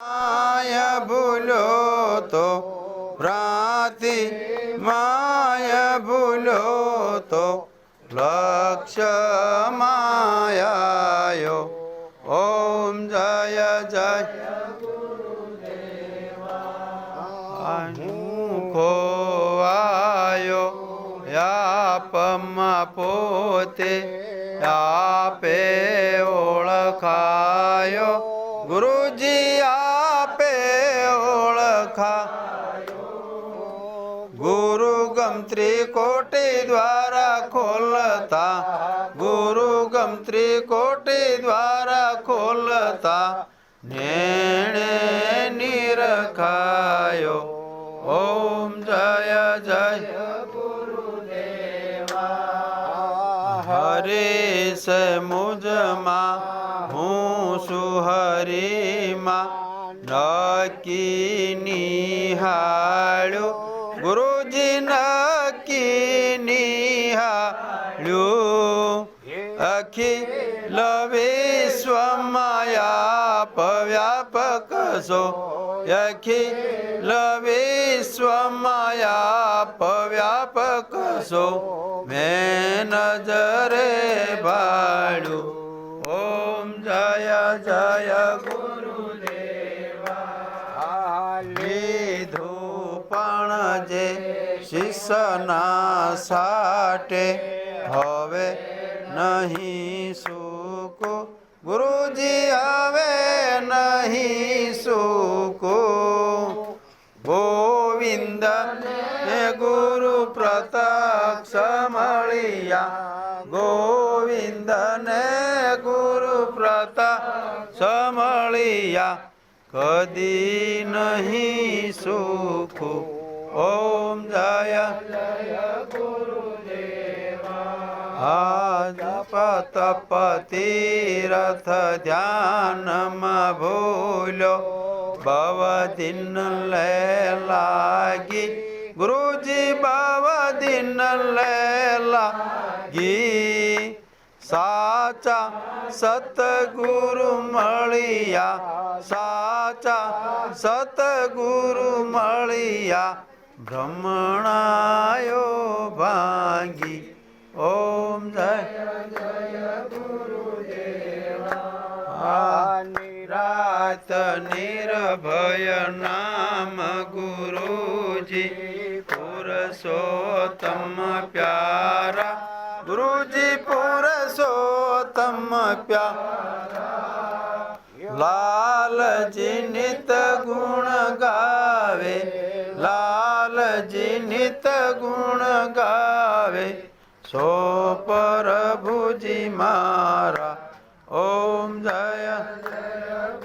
My ભૂલો તો ભ્રાંતિ માય ભૂલો તો લક્ષ માયાયો. ઓમ જય જય. ખોવાયો યાપમાં પોતે આપે ઓળખાયો ઓળખા ગુરુ ગમત્રી ત્રિકોટી દ્વારા ખોલતા. ગુરુ ગમત્રી ત્રિકોટી દ્વારા ખોલતા. નેણે નિરખાયો. ઓમ જય જય. હરે સ મુજમાં હું છું હરીમાં નક્કી નિહાળ્યો ગુરુજી નક્કી નિહાળ્યું અખિલ વિશ્વમાયા પવ્યાપક છો. અખિલ વિશ્વમાયા પવ્યાપક છો. મેં નજરે ભાડ્યું શિષ્યના સાટે હવે નહીં સુકો. ગુરુજી હવે નહીં સુકો. ગોવિંદ ને ગુરુ પ્રત્યક્ષ મળ્યા ગોવિંદ ને ગુરુ પ્રત્યક્ષ મળ્યા કદી નહીં સુખો ઓમ જય આજ તપ તીરથ ધ્યાનમાં ભૂલ્યો ભવ દિન લે લાગી. ગુરુજી ભવ દિન લે લાગી. સાચા સતગુરુ મળ્યા. સાચા સતગુરુ મળ્યા. ભ્રમણાયો ભાંગી. ઓમ જય. આ નિરાત નિર્ભય નામ ગુરુજી. પુરુષોત્તમ પ્યારા. ગુરુજી, પુરુષોત્તમ પ્યારા. લાલજી નિત ગુણ લાલજી નિત ગુણ ગાવે સો પ્રભુજી મારા ઓમ જય